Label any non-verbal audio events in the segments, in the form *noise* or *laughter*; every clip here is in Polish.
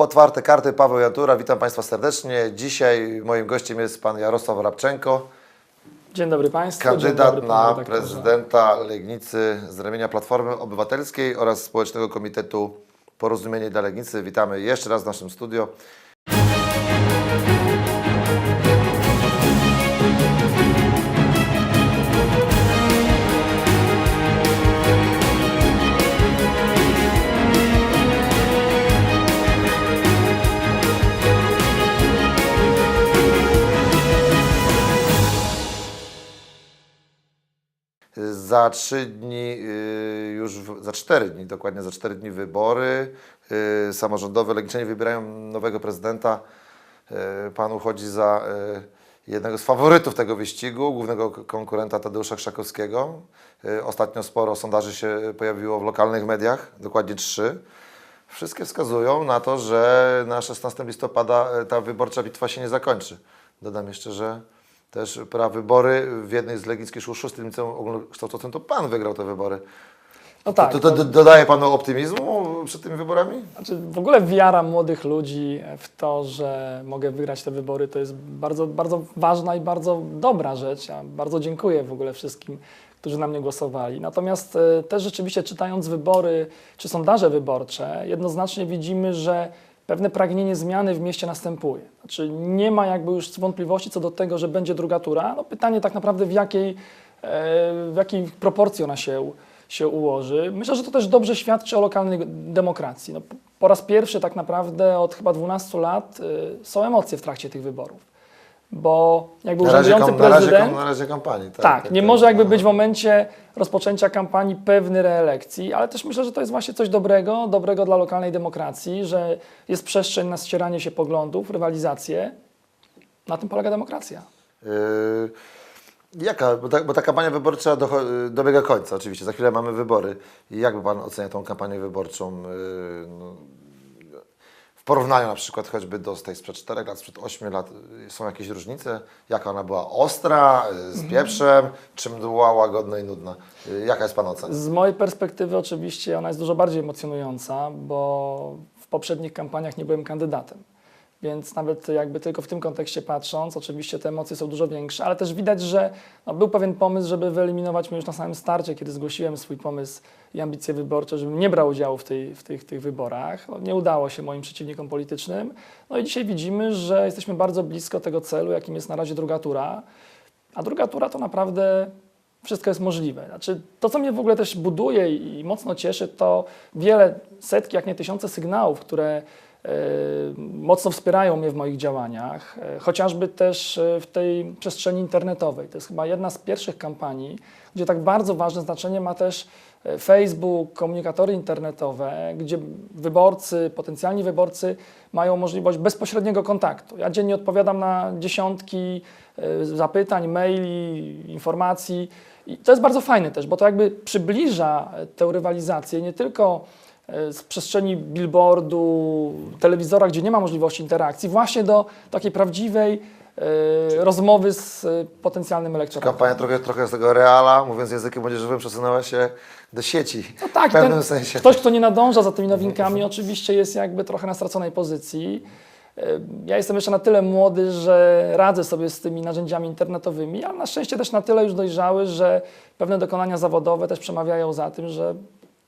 Otwarte karty, Paweł Jatura, witam Państwa serdecznie. Dzisiaj moim gościem jest Pan Jarosław Rabczenko, Dzień dobry Państwu. Kandydat dobry, na prezydenta Legnicy z ramienia Platformy Obywatelskiej oraz Społecznego Komitetu Porozumienie dla Legnicy. Witamy jeszcze raz w naszym studio. Za trzy dni, y, już za cztery dni, dokładnie za cztery dni wybory y, samorządowe. Legniczanie wybierają nowego prezydenta. Y, Pan uchodzi za jednego z faworytów tego wyścigu, głównego konkurenta Tadeusza Krzakowskiego. Ostatnio sporo sondaży się pojawiło w lokalnych mediach, dokładnie trzy. Wszystkie wskazują na to, że na 16 listopada ta wyborcza bitwa się nie zakończy. Dodam jeszcze, że też prawybory w jednej z legnickich szkół szóstym liceum ogólnokształcącym to Pan wygrał te wybory. No tak, to, to, to dodaje Panu optymizmu przed tymi wyborami? Znaczy, w ogóle wiara młodych ludzi w to, że mogę wygrać te wybory, to jest bardzo, bardzo ważna i bardzo dobra rzecz. Ja bardzo dziękuję w ogóle wszystkim, którzy na mnie głosowali. Natomiast e, też rzeczywiście czytając wybory czy sondaże wyborcze, jednoznacznie widzimy, że pewne pragnienie zmiany w mieście następuje. Znaczy, nie ma jakby już wątpliwości co do tego, że będzie druga tura. No, pytanie tak naprawdę w jakiej, e, w jakiej proporcji ona się się ułoży. Myślę, że to też dobrze świadczy o lokalnej demokracji. No, po raz pierwszy tak naprawdę od chyba 12 lat y, są emocje w trakcie tych wyborów. Bo jakby urzędujący kam, na, razie, prezydent... na razie kampanii. Tak, Tak, tak, nie tak. może jakby być w momencie rozpoczęcia kampanii pewny reelekcji, ale też myślę, że to jest właśnie coś dobrego, dobrego dla lokalnej demokracji, że jest przestrzeń na ścieranie się poglądów, rywalizację. Na tym polega demokracja. Yy, Jaka, bo ta, bo ta kampania wyborcza docho- dobiega końca oczywiście, za chwilę mamy wybory. I Jak by Pan ocenia tą kampanię wyborczą yy, no, porównaniu na przykład choćby do tej sprzed 4 lat, sprzed 8 lat? Yy, Są jakieś różnice? Jaka ona była ostra, yy, z pieprzem, czy była łagodna i nudna? Yy, Jaka jest Pana ocena? Z mojej perspektywy oczywiście ona jest dużo bardziej emocjonująca, bo w poprzednich kampaniach nie byłem kandydatem. Więc nawet jakby tylko w tym kontekście patrząc, oczywiście te emocje są dużo większe, ale też widać, że no, był pewien pomysł, żeby wyeliminować mnie już na samym starcie, kiedy zgłosiłem swój pomysł i ambicje wyborcze, żebym nie brał udziału w, tej, w tych, tych wyborach. No, nie udało się moim przeciwnikom politycznym. No i dzisiaj widzimy, że jesteśmy bardzo blisko tego celu, jakim jest na razie druga tura. A druga tura to naprawdę wszystko jest możliwe. Znaczy, to, co mnie w ogóle też buduje i mocno cieszy, to wiele, setki, jak nie tysiące sygnałów, które mocno wspierają mnie w moich działaniach, e, chociażby też e, w tej przestrzeni internetowej. To jest chyba jedna z pierwszych kampanii, gdzie tak bardzo ważne znaczenie ma też e, Facebook, komunikatory internetowe, gdzie wyborcy, potencjalni wyborcy mają możliwość bezpośredniego kontaktu. Ja dziennie odpowiadam na dziesiątki e, zapytań, maili, informacji i to jest bardzo fajne też, bo to jakby przybliża e, tę rywalizację nie tylko e, z przestrzeni billboardu, telewizora, gdzie nie ma możliwości interakcji, właśnie do takiej prawdziwej e, rozmowy z e, potencjalnym elektoratem. Kampania trochę, trochę z tego reala, mówiąc językiem młodzieżowym, przesunęła się do sieci. No tak, w pewnym ten, sensie. ktoś, kto nie nadąża za tymi nowinkami, oczywiście jest jakby trochę na straconej pozycji. E, Ja jestem jeszcze na tyle młody, że radzę sobie z tymi narzędziami internetowymi, ale na szczęście też na tyle już dojrzały, że pewne dokonania zawodowe też przemawiają za tym, że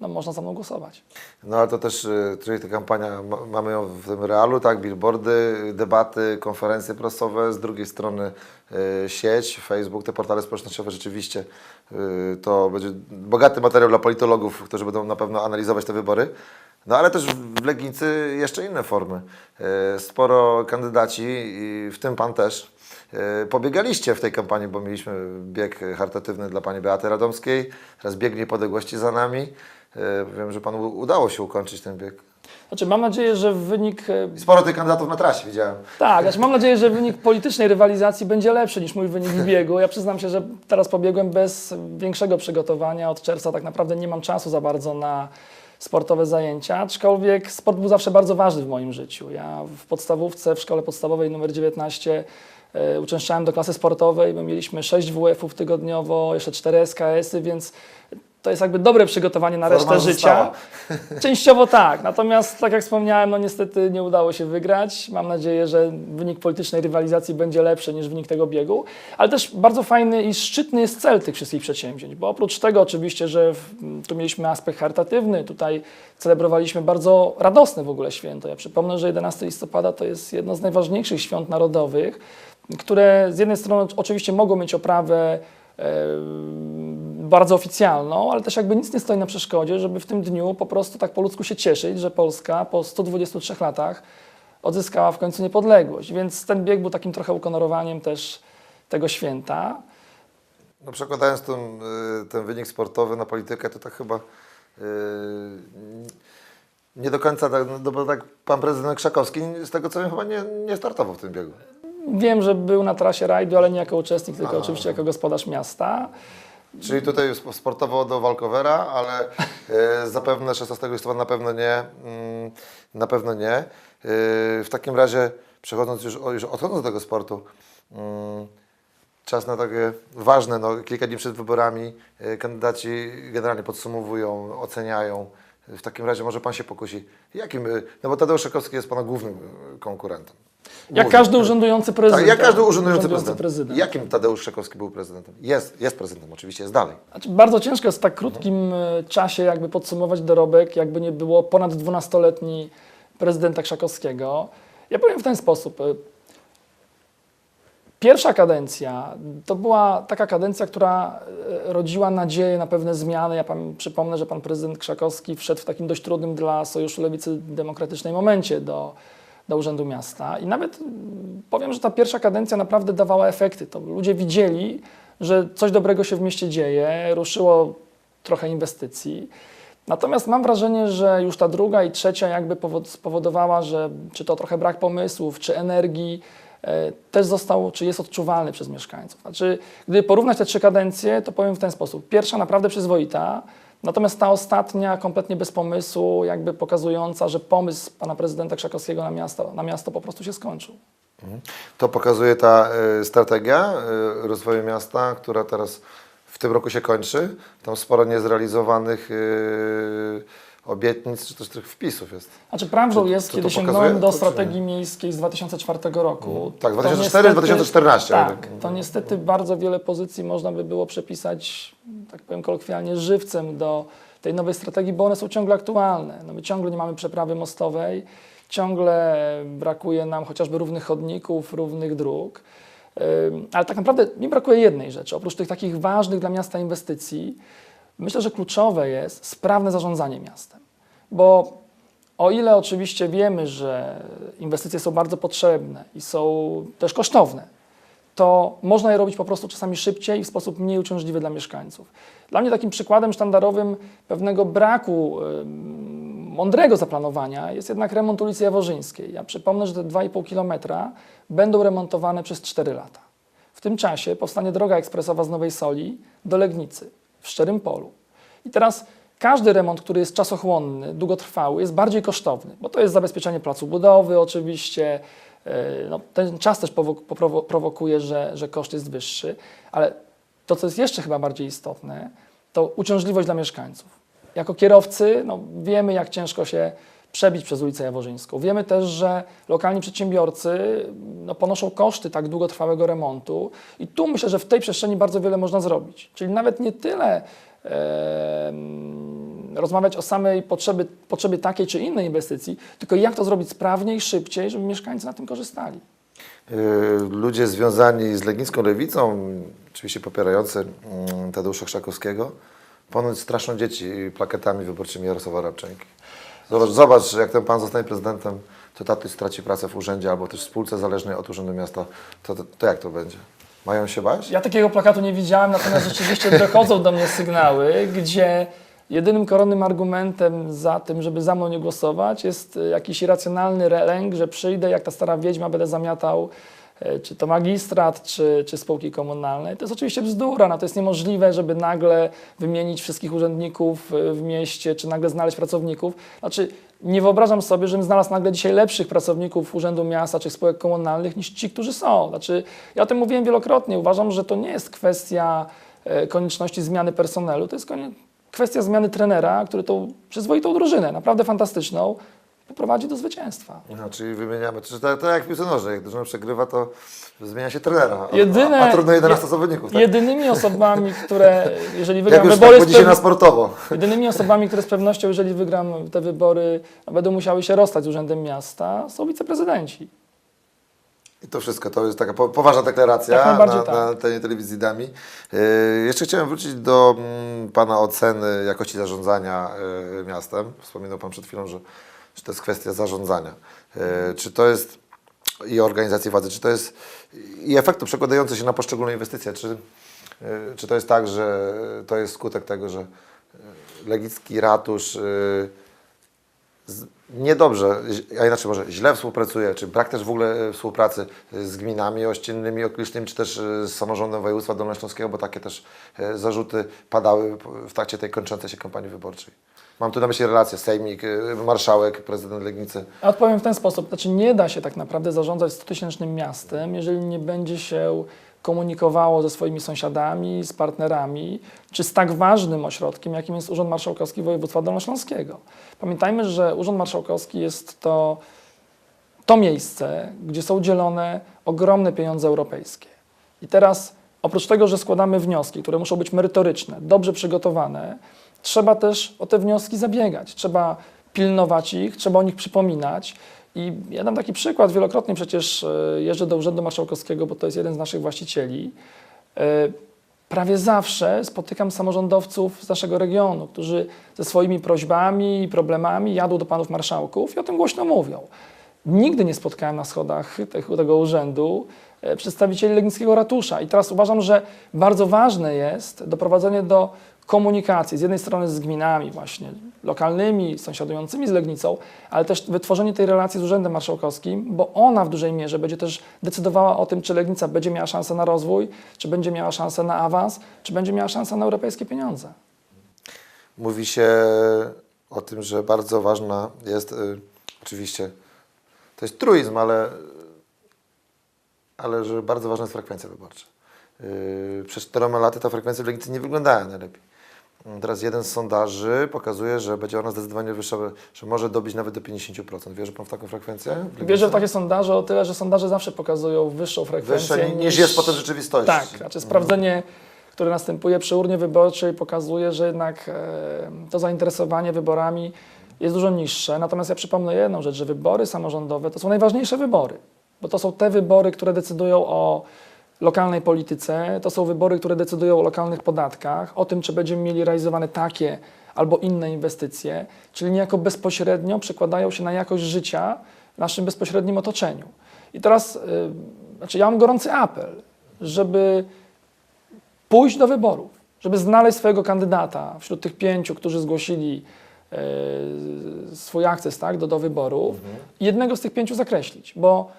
no, można za mną głosować. No ale to też, czyli ta kampania, ma- mamy ją w tym realu, tak, billboardy, debaty, konferencje prasowe, z drugiej strony y, sieć, Facebook, te portale społecznościowe, rzeczywiście y, to będzie bogaty materiał dla politologów, którzy będą na pewno analizować te wybory. No ale też w Legnicy jeszcze inne formy. Y, Sporo kandydaci, w tym Pan też, pobiegaliście w tej kampanii, bo mieliśmy bieg charytatywny dla Pani Beaty Radomskiej, teraz bieg niepodległości za nami. E, Wiem, że Panu udało się ukończyć ten bieg. Znaczy, mam nadzieję, że wynik e, Sporo tych kandydatów na trasie widziałem. Tak, znaczy mam nadzieję, że wynik politycznej rywalizacji będzie lepszy niż mój wynik w biegu. Ja przyznam się, że teraz pobiegłem bez większego przygotowania. Od czerwca tak naprawdę nie mam czasu za bardzo na sportowe zajęcia, aczkolwiek sport był zawsze bardzo ważny w moim życiu. Ja w podstawówce, w szkole podstawowej numer 19 e, uczęszczałem do klasy sportowej, bo mieliśmy 6 WF-ów tygodniowo, jeszcze 4 SKS-y, więc to jest jakby dobre przygotowanie na resztę Forma życia. *laughs* Częściowo tak, natomiast tak jak wspomniałem, no niestety nie udało się wygrać. Mam nadzieję, że wynik politycznej rywalizacji będzie lepszy niż wynik tego biegu, ale też bardzo fajny i szczytny jest cel tych wszystkich przedsięwzięć, bo oprócz tego oczywiście, że w, tu mieliśmy aspekt charytatywny, tutaj celebrowaliśmy bardzo radosne w ogóle święto. Ja przypomnę, że 11 listopada to jest jedno z najważniejszych świąt narodowych, które z jednej strony oczywiście mogą mieć oprawę bardzo oficjalną, ale też jakby nic nie stoi na przeszkodzie, żeby w tym dniu po prostu tak po ludzku się cieszyć, że Polska po 123 latach odzyskała w końcu niepodległość. Więc ten bieg był takim trochę ukonorowaniem też tego święta. No przekładając ten, y, ten wynik sportowy na politykę, to tak chyba y, nie do końca tak, no tak pan prezydent Krzakowski z tego co wiem chyba nie, nie startował w tym biegu. Wiem, że był na trasie rajdu, ale nie jako uczestnik, tylko oczywiście jako gospodarz miasta. Czyli tutaj sp- sportowo do Walkowera, ale y, zapewne 16 listopada na pewno nie. mm, na pewno nie. Y, w takim razie przechodząc już, już odchodząc do tego sportu, mm, czas na takie ważne, no, kilka dni przed wyborami y, kandydaci generalnie podsumowują, oceniają. W takim razie może Pan się pokusi, jakim, no bo Tadeusz Szekowski jest Pana głównym konkurentem. Jak każdy urzędujący prezydent. Tak, jak każdy urzędujący prezydent. prezydent. Jakim Tadeusz Szekowski był prezydentem? Jest, jest prezydentem, oczywiście jest dalej. Znaczy, bardzo ciężko jest w tak krótkim e, czasie jakby podsumować dorobek, jakby nie było ponad 12-letni prezydenta Krzakowskiego. Ja powiem w ten sposób. e, Pierwsza kadencja to była taka kadencja, która e, rodziła nadzieję na pewne zmiany. Ja pan, przypomnę, że pan prezydent Krzakowski wszedł w takim dość trudnym dla Sojuszu Lewicy Demokratycznej momencie do, do Urzędu Miasta. I nawet mm, powiem, że ta pierwsza kadencja naprawdę dawała efekty. To ludzie widzieli, że coś dobrego się w mieście dzieje, ruszyło trochę inwestycji. Natomiast mam wrażenie, że już ta druga i trzecia jakby powod- spowodowała, że czy to trochę brak pomysłów, czy energii, e, też został, czy jest odczuwalny przez mieszkańców. Znaczy, gdy porównać te trzy kadencje, to powiem w ten sposób. Pierwsza naprawdę przyzwoita, natomiast ta ostatnia kompletnie bez pomysłu, jakby pokazująca, że pomysł pana prezydenta Krzakowskiego na miasto, na miasto po prostu się skończył. To pokazuje ta y, strategia y, rozwoju miasta, która teraz w tym roku się kończy. Tam sporo niezrealizowanych y, obietnic, czy też tych wpisów jest. Znaczy prawdą Czy- jest, czy kiedy sięgnąłem do strategii miejskiej z 2004 roku. Tak, to 2004, 2014. Tak, to niestety bardzo wiele pozycji można by było przepisać, tak powiem kolokwialnie, żywcem do tej nowej strategii, bo one są ciągle aktualne. No my ciągle nie mamy przeprawy mostowej, ciągle brakuje nam chociażby równych chodników, równych dróg. Ale tak naprawdę nie brakuje jednej rzeczy. Oprócz tych takich ważnych dla miasta inwestycji, myślę, że kluczowe jest sprawne zarządzanie miastem. Bo o ile oczywiście wiemy, że inwestycje są bardzo potrzebne i są też kosztowne, to można je robić po prostu czasami szybciej i w sposób mniej uciążliwy dla mieszkańców. Dla mnie takim przykładem sztandarowym pewnego braku mądrego zaplanowania jest jednak remont ulicy Jaworzyńskiej. Ja przypomnę, że te 2,5 kilometra będą remontowane przez 4 lata. W tym czasie powstanie droga ekspresowa z Nowej Soli do Legnicy w Szczerym Polu. I teraz każdy remont, który jest czasochłonny, długotrwały, jest bardziej kosztowny, bo to jest zabezpieczenie placu budowy oczywiście. Yy, No, ten czas też prowokuje, że, że koszt jest wyższy, ale to, co jest jeszcze chyba bardziej istotne, to uciążliwość dla mieszkańców. Jako kierowcy no, wiemy, jak ciężko się przebić przez ulicę Jaworzyńską. Wiemy też, że lokalni przedsiębiorcy no, ponoszą koszty tak długotrwałego remontu i tu myślę, że w tej przestrzeni bardzo wiele można zrobić. Czyli nawet nie tyle em, rozmawiać o samej potrzebie, potrzebie takiej czy innej inwestycji, tylko jak to zrobić sprawniej, szybciej, żeby mieszkańcy na tym korzystali. Y, Ludzie związani z Legnicką Lewicą, oczywiście popierający mm, Tadeusza Krzakowskiego, ponoć straszą dzieci plakietami wyborczymi Jarosława Rabczynki. Zobacz, zobacz, jak ten pan zostanie prezydentem, to tatuś straci pracę w urzędzie albo też w spółce zależnej od Urzędu Miasta. To, to, to jak to będzie? Mają się bać? Ja takiego plakatu nie widziałem, natomiast rzeczywiście *laughs* dochodzą do mnie sygnały, gdzie jedynym koronnym argumentem za tym, żeby za mną nie głosować, jest e, jakiś irracjonalny lęk, że przyjdę jak ta stara wiedźma, będę zamiatał e, czy to magistrat, czy, czy spółki komunalne. To jest oczywiście bzdura, no to jest niemożliwe, żeby nagle wymienić wszystkich urzędników e, w mieście, czy nagle znaleźć pracowników. Znaczy, nie wyobrażam sobie, żebym znalazł nagle dzisiaj lepszych pracowników Urzędu Miasta czy spółek komunalnych niż ci, którzy są. Znaczy, ja o tym mówiłem wielokrotnie. Uważam, że to nie jest kwestia konieczności zmiany personelu, to jest kwestia zmiany trenera, który tą przyzwoitą drużynę, naprawdę fantastyczną, poprowadzi do zwycięstwa. No, czyli wymieniamy, czy tak, tak jak w piłce nożnej, jak drużyna przegrywa, to zmienia się trenera, Jedyne- a, a trudno 11 je- zawodników. Tak? Jedynymi osobami, które, *laughs* jeżeli Jak wygram już tak wybory, z dzisiaj na sportowo. *laughs* jedynymi osobami, które z pewnością, jeżeli wygram te wybory, no, będą musiały się rozstać z urzędem miasta, są wiceprezydenci. I to wszystko, to jest taka po, poważna deklaracja Jak na, najbardziej na tak. tej telewizji Dami. Yy, jeszcze chciałem wrócić do mm, Pana oceny jakości zarządzania yy, miastem. Wspominał Pan przed chwilą, że, że to jest kwestia zarządzania. Yy, czy to jest i organizacji władzy, czy to jest i efektu przekładające się na poszczególne inwestycje, czy, czy to jest tak, że to jest skutek tego, że Legicki ratusz niedobrze, a inaczej może źle współpracuje, czy brak też w ogóle e, współpracy z gminami ościennymi, okolicznymi, czy też e, z samorządem województwa dolnośląskiego, bo takie też e, zarzuty padały w trakcie tej kończącej się kampanii wyborczej. Mam tu na myśli relacje sejmik, e, marszałek, prezydent Legnicy. Odpowiem w ten sposób. Znaczy nie da się tak naprawdę zarządzać 100-tysięcznym miastem, jeżeli nie będzie się komunikowało ze swoimi sąsiadami, z partnerami, czy z tak ważnym ośrodkiem, jakim jest Urząd Marszałkowski Województwa Dolnośląskiego. Pamiętajmy, że Urząd Marszałkowski jest to, to miejsce, gdzie są dzielone ogromne pieniądze europejskie. I teraz oprócz tego, że składamy wnioski, które muszą być merytoryczne, dobrze przygotowane, trzeba też o te wnioski zabiegać. Trzeba pilnować ich, trzeba o nich przypominać. I ja dam taki przykład, wielokrotnie przecież e, jeżdżę do Urzędu Marszałkowskiego, bo to jest jeden z naszych właścicieli. E, Prawie zawsze spotykam samorządowców z naszego regionu, którzy ze swoimi prośbami i problemami jadą do panów marszałków i o tym głośno mówią. Nigdy nie spotkałem na schodach tego, urzędu e, przedstawicieli Legnickiego Ratusza. I teraz uważam, że bardzo ważne jest doprowadzenie do komunikacji z jednej strony z gminami właśnie lokalnymi, sąsiadującymi z Legnicą, ale też wytworzenie tej relacji z Urzędem Marszałkowskim, bo ona w dużej mierze będzie też decydowała o tym, czy Legnica będzie miała szansę na rozwój, czy będzie miała szansę na awans, czy będzie miała szansę na europejskie pieniądze. Mówi się o tym, że bardzo ważna jest, y, oczywiście, to jest truizm, ale, ale że bardzo ważna jest frekwencja wyborcza. Y, Przez czteroma laty ta frekwencja w Legnicy nie wyglądała najlepiej. Teraz jeden z sondaży pokazuje, że będzie ona zdecydowanie wyższa, że może dobić nawet do 50%. Wierzy Pan w taką frekwencję? w? Wierzę w takie sondaże o tyle, że sondaże zawsze pokazują wyższą frekwencję Wyższa ni- niż jest potem rzeczywistość. Tak, znaczy sprawdzenie, które następuje przy urnie wyborczej pokazuje, że jednak e, to zainteresowanie wyborami jest dużo niższe. Natomiast ja przypomnę jedną rzecz, że wybory samorządowe to są najważniejsze wybory, bo to są te wybory, które decydują o lokalnej polityce, to są wybory, które decydują o lokalnych podatkach, o tym, czy będziemy mieli realizowane takie albo inne inwestycje, czyli niejako bezpośrednio przekładają się na jakość życia w naszym bezpośrednim otoczeniu. I teraz, y, znaczy ja mam gorący apel, żeby pójść do wyborów, żeby znaleźć swojego kandydata wśród tych pięciu, którzy zgłosili e, swój akces tak, do, do wyborów i jednego z tych pięciu zakreślić, bo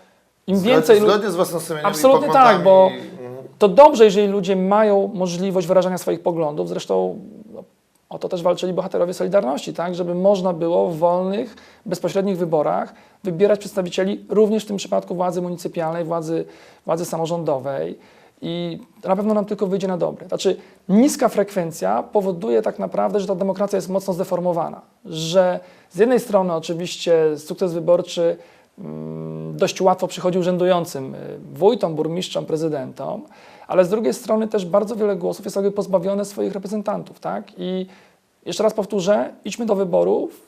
im więcej... Zgodnie z własnym sumieniem Absolutnie i tak, bo poglądami. to dobrze, jeżeli ludzie mają możliwość wyrażania swoich poglądów. Zresztą no, o to też walczyli bohaterowie Solidarności, tak, żeby można było w wolnych, bezpośrednich wyborach wybierać przedstawicieli również w tym przypadku władzy municypialnej, władzy, władzy samorządowej. I na pewno nam tylko wyjdzie na dobre. Znaczy, niska frekwencja powoduje tak naprawdę, że ta demokracja jest mocno zdeformowana. Że z jednej strony oczywiście sukces wyborczy dość łatwo przychodzi urzędującym y, wójtom, burmistrzom, prezydentom, ale z drugiej strony też bardzo wiele głosów jest jakby pozbawione swoich reprezentantów, tak? I jeszcze raz powtórzę, idźmy do wyborów,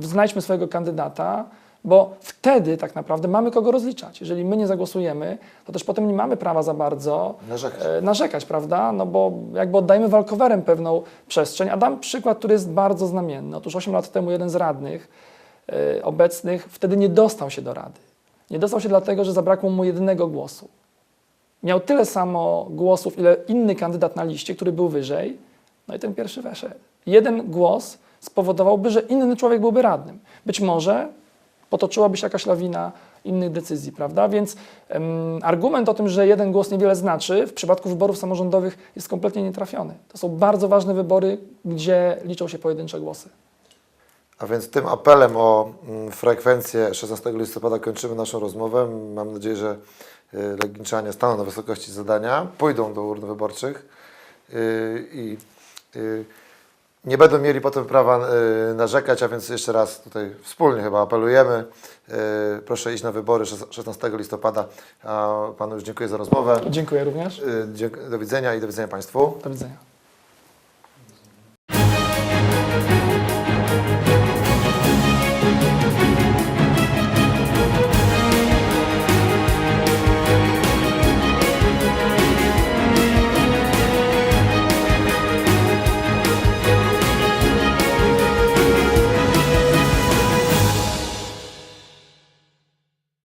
znajdźmy swojego kandydata, bo wtedy tak naprawdę mamy kogo rozliczać. Jeżeli my nie zagłosujemy, to też potem nie mamy prawa za bardzo Narzekać. e, narzekać, prawda? No bo jakby oddajemy walkowerem pewną przestrzeń. A dam przykład, który jest bardzo znamienny. Otóż 8 lat temu jeden z radnych e, obecnych wtedy nie dostał się do rady. Nie dostał się dlatego, że zabrakło mu jedynego głosu. Miał tyle samo głosów, ile inny kandydat na liście, który był wyżej, no i ten pierwszy weszedł. Jeden głos spowodowałby, że inny człowiek byłby radnym. Być może potoczyłaby się jakaś lawina innych decyzji, prawda? Więc argument o tym, że jeden głos niewiele znaczy, w przypadku wyborów samorządowych jest kompletnie nietrafiony. To są bardzo ważne wybory, gdzie liczą się pojedyncze głosy. A więc tym apelem o mm, frekwencję 16 listopada kończymy naszą rozmowę. Mam nadzieję, że y, Legniczanie staną na wysokości zadania, pójdą do urn wyborczych y, i y, nie będą mieli potem prawa narzekać, a więc jeszcze raz tutaj wspólnie chyba apelujemy. Proszę iść na wybory szes- 16 listopada. A panu już dziękuję za rozmowę. Dziękuję również. Do widzenia i do widzenia Państwu. Do widzenia.